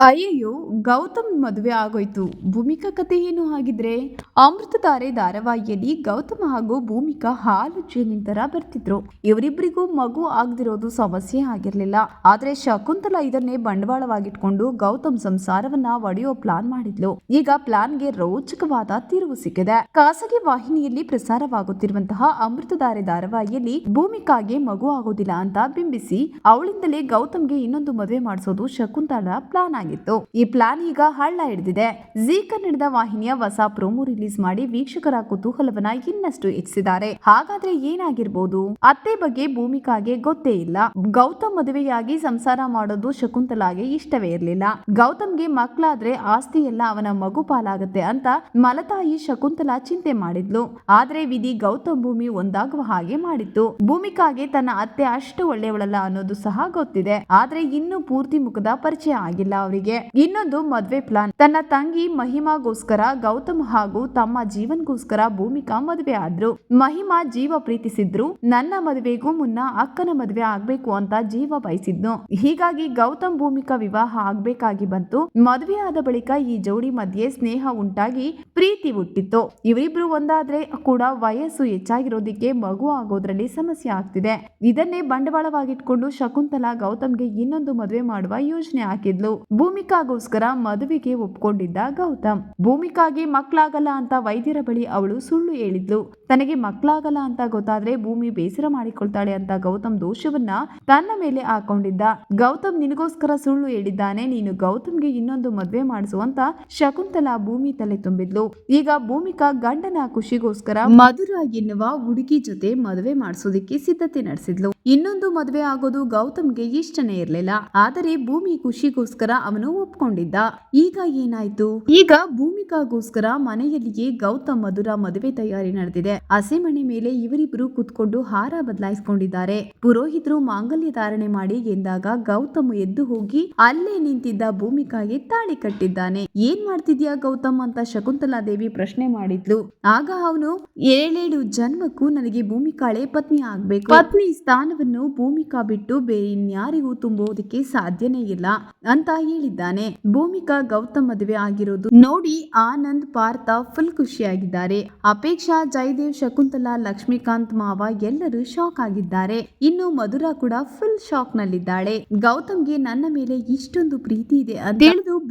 ಅಯ್ಯಯ್ಯೋ, ಗೌತಮ್ ಮದುವೆ ಆಗೋಯ್ತು. ಭೂಮಿಕಾ ಕತೆ ಏನು ಆಗಿದ್ರೆ ಅಮೃತಧಾರೆ ಧಾರಾವಾಹಿಯಲ್ಲಿ ಗೌತಮ್ ಹಾಗೂ ಭೂಮಿಕಾ ಹಾಲು ಜೇನಿನ ಬರ್ತಿದ್ರು. ಇವರಿಬ್ಬರಿಗೂ ಮಗು ಆಗದಿರೋದು ಸಮಸ್ಯೆ ಆಗಿರ್ಲಿಲ್ಲ. ಆದ್ರೆ ಶಕುಂತಲಾ ಇದನ್ನೇ ಬಂಡವಾಳವಾಗಿಟ್ಕೊಂಡು ಗೌತಮ್ ಸಂಸಾರವನ್ನ ಒಡೆಯೋ ಪ್ಲಾನ್ ಮಾಡಿದ್ಲು. ಈಗ ಪ್ಲಾನ್ಗೆ ರೋಚಕವಾದ ತಿರುವು ಸಿಕ್ಕಿದೆ. ಖಾಸಗಿ ವಾಹಿನಿಯಲ್ಲಿ ಪ್ರಸಾರವಾಗುತ್ತಿರುವಂತಹ ಅಮೃತಧಾರೆ ಧಾರಾವಾಹಿಯಲ್ಲಿ ಭೂಮಿಕಾಗೆ ಮಗು ಆಗೋದಿಲ್ಲ ಅಂತ ಬಿಂಬಿಸಿ, ಅವಳಿಂದಲೇ ಗೌತಮ್ಗೆ ಇನ್ನೊಂದು ಮದುವೆ ಮಾಡಿಸೋದು ಶಕುಂತಲಾ ಪ್ಲಾನ್ ಆಗಿತ್ತು. ಈ ಪ್ಲಾನ್ ಈಗ ಹಳ್ಳ ಹಿಡಿದಿದೆ. ಜಿ ಕನ್ನಡದ ವಾಹಿನಿಯ ಹೊಸ ಪ್ರೋಮೋ ರಿಲೀಸ್ ಮಾಡಿ ವೀಕ್ಷಕರ ಕುತೂಹಲವನ್ನ ಇನ್ನಷ್ಟು ಹೆಚ್ಚಿಸಿದ್ದಾರೆ. ಹಾಗಾದ್ರೆ ಏನಾಗಿರ್ಬೋದು? ಅತ್ತೆ ಬಗ್ಗೆ ಭೂಮಿಕಾಗೆ ಗೊತ್ತೇ ಇಲ್ಲ. ಗೌತಮ್ ಮದುವೆಯಾಗಿ ಸಂಸಾರ ಮಾಡೋದು ಶಕುಂತಲಾಗೆ ಇಷ್ಟವೇ ಇರಲಿಲ್ಲ. ಗೌತಮ್ಗೆ ಮಕ್ಕಳಾದ್ರೆ ಆಸ್ತಿ ಎಲ್ಲ ಅವನ ಮಗು ಪಾಲಾಗುತ್ತೆ ಅಂತ ಮಲತಾಯಿ ಶಕುಂತಲಾ ಚಿಂತೆ ಮಾಡಿದ್ಲು. ಆದ್ರೆ ವಿಧಿ ಗೌತಮ್ ಭೂಮಿ ಒಂದಾಗುವ ಹಾಗೆ ಮಾಡಿತ್ತು. ಭೂಮಿಕಾಗೆ ತನ್ನ ಅತ್ತೆ ಅಷ್ಟು ಒಳ್ಳೆಯವಳಲ್ಲ ಅನ್ನೋದು ಸಹ ಗೊತ್ತಿದೆ. ಆದ್ರೆ ಇನ್ನೂ ಪೂರ್ತಿ ಮುಖದ ಪರಿಚಯ ಆಗಿಲ್ಲ ಅವರಿಗೆ. ಇನ್ನೊಂದು ಮದ್ವೆ ಪ್ಲಾನ್. ತನ್ನ ತಂಗಿ ಮಹಿಮಾಗೋಸ್ಕರ ಗೌತಮ್ ಹಾಗೂ ತಮ್ಮ ಜೀವನ್ಗೋಸ್ಕರ ಭೂಮಿಕಾ ಮದುವೆ ಆದ್ರು. ಮಹಿಮಾ ಜೀವ ಪ್ರೀತಿಸಿದ್ರು. ನನ್ನ ಮದುವೆಗೂ ಮುನ್ನ ಅಕ್ಕನ ಮದುವೆ ಆಗ್ಬೇಕು ಅಂತ ಜೀವ ಬಯಸಿದ್ನು. ಹೀಗಾಗಿ ಗೌತಮ್ ಭೂಮಿಕಾ ವಿವಾಹ ಆಗ್ಬೇಕಾಗಿ ಬಂತು. ಮದುವೆ ಆದ ಬಳಿಕ ಈ ಜೋಡಿ ಮಧ್ಯೆ ಸ್ನೇಹ ಉಂಟಾಗಿ ಪ್ರೀತಿ ಹುಟ್ಟಿತ್ತು. ಇವರಿಬ್ರು ಒಂದಾದ್ರೆ ಕೂಡ ವಯಸ್ಸು ಹೆಚ್ಚಾಗಿರೋದಿಕ್ಕೆ ಮಗು ಆಗೋದ್ರಲ್ಲಿ ಸಮಸ್ಯೆ ಆಗ್ತಿದೆ. ಇದನ್ನೇ ಬಂಡವಾಳವಾಗಿಟ್ಕೊಂಡು ಶಕುಂತಲಾ ಗೌತಮ್ಗೆ ಇನ್ನೊಂದು ಮದುವೆ ಮಾಡುವ ಯೋಜನೆ ಹಾಕಿದ್ಲು. ಭೂಮಿಕಾಗೋಸ್ಕರ ಮದುವೆಗೆ ಒಪ್ಕೊಂಡಿದ್ದ ಗೌತಮ್. ಭೂಮಿಕಾಗೆ ಮಕ್ಕಳಾಗಲ್ಲ ಅಂತ ವೈದ್ಯರ ಬಳಿ ಅವಳು ಸುಳ್ಳು ಹೇಳಿದ್ಲು. ತನಗೆ ಮಕ್ಕಳಾಗಲ್ಲ ಅಂತ ಗೊತ್ತಾದ್ರೆ ಭೂಮಿ ಬೇಸರ ಮಾಡಿಕೊಳ್ತಾಳೆ ಅಂತ ಗೌತಮ್ ದೋಷವನ್ನ ತನ್ನ ಮೇಲೆ ಹಾಕೊಂಡಿದ್ದ. ಗೌತಮ್ ನಿನಗೋಸ್ಕರ ಸುಳ್ಳು ಹೇಳಿದ್ದಾನೆ, ನೀನು ಗೌತಮ್ಗೆ ಇನ್ನೊಂದು ಮದ್ವೆ ಮಾಡಿಸುವಂತ ಶಕುಂತಲಾ ಭೂಮಿ ತಲೆ ತುಂಬಿದ್ಲು. ಈಗ ಭೂಮಿಕಾ ಗಂಡನ ಖುಷಿಗೋಸ್ಕರ ಮಧುರ ಎನ್ನುವ ಹುಡುಗಿ ಜೊತೆ ಮದುವೆ ಮಾಡಿಸೋದಿಕ್ಕೆ ಸಿದ್ಧತೆ ನಡೆಸಿದ್ಲು. ಇನ್ನೊಂದು ಮದುವೆ ಆಗೋದು ಗೌತಮ್ಗೆ ಇಷ್ಟನೇ ಇರಲಿಲ್ಲ. ಆದರೆ ಭೂಮಿ ಖುಷಿಗೋಸ್ಕರ ಅವನು ಒಪ್ಕೊಂಡಿದ್ದ ಈಗ ಏನಾಯ್ತು? ಈಗ ಭೂಮಿಕಾಗೋಸ್ಕರ ಮನೆಯಲ್ಲಿಯೇ ಗೌತಮ್ ಮಧುರ ಮದುವೆ ತಯಾರಿ ನಡೆದಿದೆ. ಹಸೆಮಣೆ ಮೇಲೆ ಇವರಿಬ್ಬರು ಕುತ್ಕೊಂಡು ಹಾರ ಬದಲಾಯಿಸಿಕೊಂಡಿದ್ದಾರೆ. ಪುರೋಹಿತರು ಮಾಂಗಲ್ಯ ಧಾರಣೆ ಮಾಡಿ ಎಂದಾಗ ಗೌತಮ್ ಎದ್ದು ಹೋಗಿ ಅಲ್ಲೇ ನಿಂತಿದ್ದ ಭೂಮಿಕಾಗೆ ತಾಳಿ ಕಟ್ಟಿದ್ದಾನೆ. ಏನ್ ಮಾಡ್ತಿದ್ಯಾ ಗೌತಮ್ ಅಂತ ಶಕುಂತಲಾ ದೇವಿ ಪ್ರಶ್ನೆ ಮಾಡಿದ್ಲು. ಆಗ ಅವನು, ಏಳೇಳು ಜನ್ಮಕ್ಕೂ ನನಗೆ ಭೂಮಿಕಾಳೆ ಪತ್ನಿ ಆಗ್ಬೇಕು. ಪತ್ನಿ ಸ್ಥಾನವನ್ನು ಭೂಮಿಕಾ ಬಿಟ್ಟು ಬೇರೆ ಇನ್ಯಾರಿಗೂ ತುಂಬುವುದಕ್ಕೆ ಸಾಧ್ಯನೇ ಇಲ್ಲ ಅಂತ ಹೇಳಿದ್ದಾನೆ ಭೂಮಿಕಾ ಗೌತಮ್ ಮದುವೆ ಆಗಿರೋದು ನೋಡಿ ಆನಂದ್ ಪಾರ್ಥ ಫುಲ್ ಖುಷಿಯಾಗಿದ್ದಾರೆ. ಅಪೇಕ್ಷಾ, ಜಯದೇವ್, ಶಕುಂತಲಾ, ಲಕ್ಷ್ಮೀಕಾಂತ್ ಮಾವ ಎಲ್ಲರೂ ಶಾಕ್ ಆಗಿದ್ದಾರೆ. ಇನ್ನು ಮಧುರಾ ಕೂಡ ಫುಲ್ ಶಾಕ್ ನಲ್ಲಿದ್ದಾಳೆ. ಗೌತಮ್ಗೆ ನನ್ನ ಮೇಲೆ ಇಷ್ಟೊಂದು ಪ್ರೀತಿ ಇದೆ ಅಂತ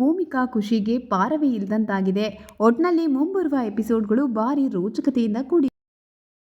ಭೂಮಿಕಾ ಖುಷಿಗೆ ಪಾರವೇ ಇಲ್ಲದಂತಾಗಿದೆ ಒಟ್ನಲ್ಲಿ ಮುಂಬರುವ ಎಪಿಸೋಡ್ಗಳು ಭಾರಿ ರೋಚಕತೆಯಿಂದ ಕೂಡಿ